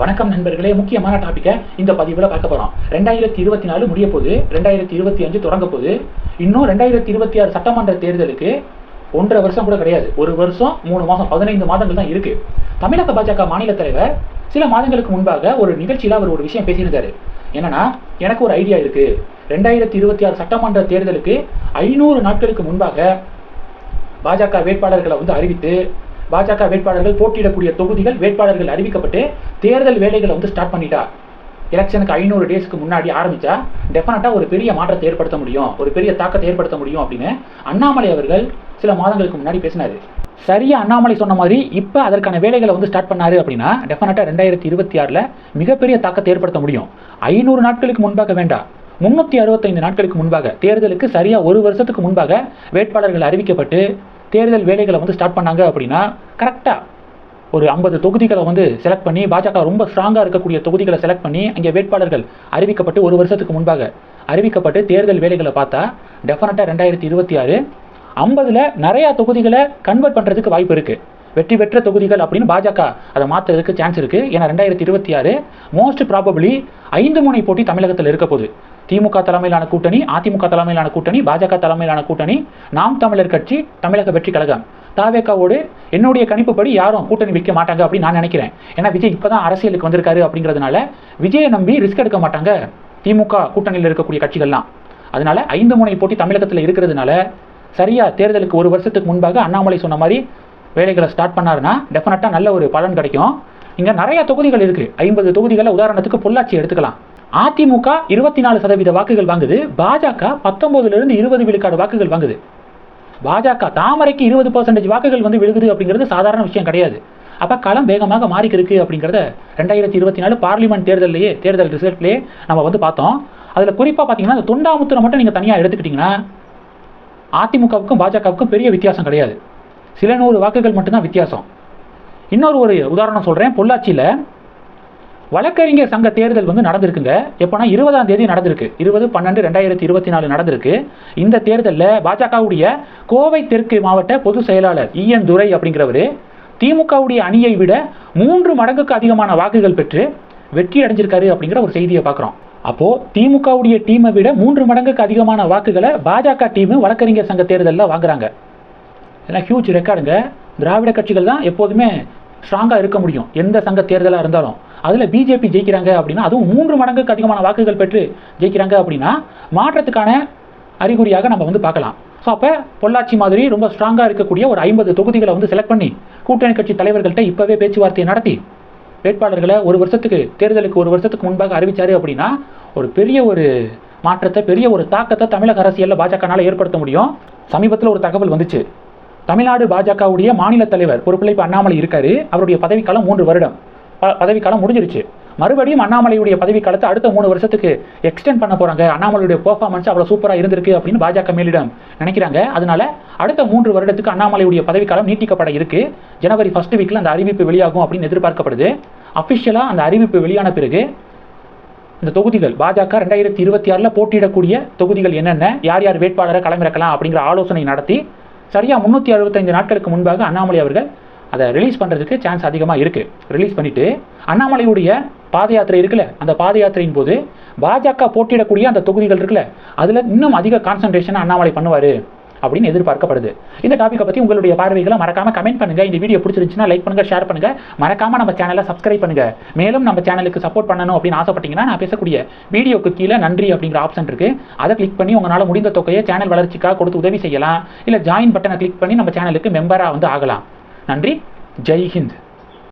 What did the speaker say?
வணக்கம் நண்பர்களே முக்கியமான டாபிக்கை இந்த பதிவில் பார்க்க போகிறோம் ரெண்டாயிரத்தி இருபத்தி நாலு முடிய போகுது ரெண்டாயிரத்தி இருபத்தி அஞ்சு தொடங்க போகுது இன்னும் ரெண்டாயிரத்தி இருபத்தி ஆறு சட்டமன்ற தேர்தலுக்கு ஒன்றரை வருஷம் கூட கிடையாது. ஒரு வருஷம் மூணு மாதம் பதினைந்து மாதங்கள் தான் இருக்கு. தமிழக பாஜக மாநில தலைவர் சில மாதங்களுக்கு முன்பாக ஒரு நிகழ்ச்சியில் அவர் ஒரு விஷயம் பேசியிருந்தாரு. என்னன்னா எனக்கு ஒரு ஐடியா இருக்கு. ரெண்டாயிரத்தி இருபத்தி ஆறு சட்டமன்ற தேர்தலுக்கு ஐநூறு நாட்களுக்கு முன்பாக பாஜக வேட்பாளர்களை வந்து அறிவித்து பாஜக வேட்பாளர்கள் போட்டியிடக்கூடிய தொகுதிகள் வேட்பாளர்கள் அறிவிக்கப்பட்டு தேர்தல் வேலைகளை வந்து ஸ்டார்ட் பண்ணிட்டா. எலெக்ஷனுக்கு ஐநூறு டேஸ்க்கு முன்னாடி ஆரம்பிச்சா டெஃபினட்டாக ஒரு பெரிய மாற்றத்தை ஏற்படுத்த முடியும். ஒரு பெரிய தாக்கத்தை ஏற்படுத்த முடியும் அப்படின்னு அண்ணாமலை அவர்கள் சில மாதங்களுக்கு முன்னாடி பேசினாரு. சரியா அண்ணாமலை சொன்ன மாதிரி இப்போ அதற்கான வேலைகளை வந்து ஸ்டார்ட் பண்ணாரு அப்படின்னா டெஃபினட்டாக ரெண்டாயிரத்தி இருபத்தி ஆறில் மிகப்பெரிய தாக்கத்தை ஏற்படுத்த முடியும். ஐநூறு நாட்களுக்கு முன்பாக வேண்டாம். முன்னூற்றி அறுபத்தைந்து நாட்களுக்கு முன்பாக தேர்தலுக்கு சரியாக ஒரு வருஷத்துக்கு முன்பாக வேட்பாளர்கள் அறிவிக்கப்பட்டு தேர்தல் வேலைகளை வந்து ஸ்டார்ட் பண்ணாங்க அப்படின்னா கரெக்டாக ஒரு ஐம்பது தொகுதிகளை வந்து செலக்ட் பண்ணி பாஜக ரொம்ப ஸ்ட்ராங்காக இருக்கக்கூடிய தொகுதிகளை செலக்ட் பண்ணி அங்கே வேட்பாளர்கள் அறிவிக்கப்பட்டு ஒரு வருஷத்துக்கு முன்பாக அறிவிக்கப்பட்டு தேர்தல் வேலைகளை பார்த்தா டெஃபினட்டாக ரெண்டாயிரத்தி இருபத்தி ஆறு ஐம்பதில் நிறையா தொகுதிகளை கன்வெர்ட் பண்ணுறதுக்கு வாய்ப்பு இருக்குது வெற்றி பெற்ற தொகுதிகள் அப்படின்னு பாஜக அதை மாற்றுறதுக்கு சான்ஸ் இருக்குது ஏன்னா ரெண்டாயிரத்தி இருபத்தி ஆறு மோஸ்ட் ப்ராபபிளி ஐந்து முனை போட்டி தமிழகத்தில் இருக்க போகுது. திமுக தலைமையிலான கூட்டணி அதிமுக தலைமையிலான கூட்டணி பாஜக தலைமையிலான கூட்டணி நாம் தமிழர் கட்சி தமிழக வெற்றி கழகம். தாவேக்காவோடு என்னுடைய கணிப்புப்படி யாரும் கூட்டணி வைக்க மாட்டாங்க அப்படின்னு நான் நினைக்கிறேன். ஏன்னா விஜய் இப்போ தான் அரசியலுக்கு வந்திருக்காரு அப்படிங்கிறதுனால விஜயை நம்பி ரிஸ்க் எடுக்க மாட்டாங்க திமுக கூட்டணியில் இருக்கக்கூடிய கட்சிகள்லாம். அதனால ஐந்து முனை போட்டி தமிழகத்தில் இருக்கிறதுனால சரியா தேர்தலுக்கு ஒரு வருஷத்துக்கு முன்பாக அண்ணாமலை சொன்ன மாதிரி வேலைகளை ஸ்டார்ட் பண்ணாருன்னா டெஃபினட்டாக நல்ல ஒரு பலன் கிடைக்கும். இங்கே நிறைய தொகுதிகள் இருக்குது ஐம்பது தொகுதிகளை உதாரணத்துக்கு பொள்ளாச்சி எடுத்துக்கலாம். அதிமுக இருபத்தி நாலு சதவீத வாக்குகள் வாங்குது. பாஜக பத்தொன்பதுலேருந்து இருபது விழுக்காடு வாக்குகள் வாங்குது. பாஜக தாமரைக்கு இருபது பர்சன்டேஜ் வாக்குகள் வந்து விழுகுது அப்படிங்கிறது சாதாரண விஷயம் கிடையாது. அப்போ களம் வேகமாக மாறிக்கிருக்கு அப்படிங்கிறத ரெண்டாயிரத்தி இருபத்தி நாலு பார்லிமெண்ட் தேர்தலையே தேர்தல் ரிசல்ட்லேயே நம்ம வந்து பார்த்தோம். அதில் குறிப்பாக பார்த்தீங்கன்னா அந்த தொண்டாமுத்திரை மட்டும் நீங்கள் தனியாக எடுத்துக்கிட்டிங்கன்னா அதிமுகவுக்கும் பாஜகவுக்கும் பெரிய வித்தியாசம் கிடையாது. சில நூறு வாக்குகள் மட்டும்தான் வித்தியாசம். இன்னொரு ஒரு உதாரணம் சொல்கிறேன் பொள்ளாச்சியில் வழக்கறிஞர் சங்க தேர்தல் வந்து நடந்திருக்குங்க. எப்போனா இருபதாம் தேதி நடந்திருக்கு. இருபது பன்னெண்டு ரெண்டாயிரத்தி இருபத்தி நாலு நடந்திருக்கு. இந்த தேர்தலில் பாஜகவுடைய கோவை தெற்கு மாவட்ட பொதுச் செயலாளர் இஎன் துரை அப்படிங்கிறவர் திமுகவுடைய அணியை விட மூன்று மடங்குக்கு அதிகமான வாக்குகள் பெற்று வெற்றி அடைஞ்சிருக்காரு அப்படிங்கிற ஒரு செய்தியை பார்க்குறோம். அப்போ திமுகவுடைய டீமை விட மூன்று மடங்குக்கு அதிகமான வாக்குகளை பாஜக டீமு வழக்கறிஞர் சங்க தேர்தலில் வாங்குறாங்க. இதெல்லாம் ஹியூஜ் ரெக்கார்டுங்க திராவிட கட்சிகள் தான் எப்போதுமே ஸ்ட்ராங்காக இருக்க முடியும். எந்த சங்க தேர்தலாக இருந்தாலும். அதில் பிஜேபி ஜெயிக்கிறாங்க அப்படின்னா அதுவும் மூன்று மடங்குக்கு அதிகமான வாக்குகள் பெற்று ஜெயிக்கிறாங்க அப்படின்னா மாற்றத்துக்கான அறிகுறியாக நம்ம வந்து பார்க்கலாம். ஸோ அப்போ பொள்ளாச்சி மாதிரி ரொம்ப ஸ்ட்ராங்காக இருக்கக்கூடிய ஒரு ஐம்பது தொகுதிகளை வந்து செலக்ட் பண்ணி கூட்டணி கட்சி தலைவர்கள்ட்ட இப்போவே பேச்சுவார்த்தையை நடத்தி வேட்பாளர்களை ஒரு வருஷத்துக்கு தேர்தலுக்கு ஒரு வருஷத்துக்கு முன்பாக அறிவித்தார் அப்படின்னா ஒரு பெரிய ஒரு மாற்றத்தை பெரிய ஒரு தாக்கத்தை தமிழக அரசியலில் பாஜகனால் ஏற்படுத்த முடியும். சமீபத்தில் ஒரு தகவல் வந்துச்சு. தமிழ்நாடு பாஜகவுடைய மாநில தலைவர் பொறுப்பில் இப்போ அண்ணாமலை இருக்காரு. அவருடைய பதவிக்காலம் மூன்று வருடம். பதவிக்காலம் முடிஞ்சிருச்சு. மறுபடியும் அண்ணாமலையுடைய பதவிக்காலத்தை அடுத்த மூணு வருஷத்துக்கு எக்ஸ்டெண்ட் பண்ண போகிறாங்க அண்ணாமலையுடைய பெர்ஃபார்மன்ஸ் அவ்வளோ சூப்பராக இருந்திருக்கு அப்படின்னு பாஜக மேலிடம் நினைக்கிறாங்க. அதனால அடுத்த மூன்று வருடத்துக்கு அண்ணாமலையுடைய பதவிக்காலம் நீட்டிக்கப்பட இருக்கு. ஜனவரி ஃபர்ஸ்ட் வீக்கில் அந்த அறிவிப்பு வெளியாகும் அப்படின்னு எதிர்பார்க்கப்படுது. அஃபிஷியலாக அந்த அறிவிப்பு வெளியான பிறகு இந்த தொகுதிகள் பாஜக ரெண்டாயிரத்தி இருபத்தி ஆறில் போட்டியிடக்கூடிய தொகுதிகள் என்னென்ன யார் யார் வேட்பாளரை களமிறக்கலாம் அப்படிங்கிற ஆலோசனை நடத்தி சரியா முந்நூற்றி அறுபத்தைந்து நாட்களுக்கு முன்பாக அண்ணாமலை அவர்கள் அதை ரிலீஸ் பண்ணுறதுக்கு சான்ஸ் அதிகமாக இருக்குது ரிலீஸ் பண்ணிவிட்டு அண்ணாமலையுடைய பாத யாத்திரை இருக்குல்ல அந்த பாத யாத்திரையின் போது பாஜக போட்டியிடக்கூடிய அந்த தொகுதிகள் இருக்குல்ல அதில் இன்னும் அதிக கான்சன்ட்ரேஷன் அண்ணாமலை பண்ணுவார் அப்படின்னு எதிர்பார்க்கப்படுது. இந்த டாப்பிக்கை பற்றி உங்களுடைய பார்வைகளை மறக்காம கமெண்ட் பண்ணுங்க. இந்த வீடியோ பிடிச்சிருந்துச்சுன்னா லைக் பண்ணுங்க ஷேர் பண்ணுங்க. மறக்காம நம்ம சேனலை சப்ஸ்கிரைப் பண்ணுங்க. மேலும் நம்ம சேனலுக்கு சப்போர்ட் பண்ணணும் அப்படின்னு ஆசைப்பட்டீங்கன்னா நான் பேசக்கூடிய வீடியோக்கு கீழே நன்றி அப்படிங்கிற ஆப்ஷன் இருக்கு. அதை கிளிக் பண்ணி உங்களால் முடிந்த தொகையை சேனல் வளர்ச்சிக்காக கொடுத்து உதவி செய்யலாம். இல்லை ஜாயின் பட்டனை கிளிக் பண்ணி நம்ம சேனலுக்கு மெம்பராக வந்து ஆகலாம். நன்றி. ஜெய்ஹிந்த்.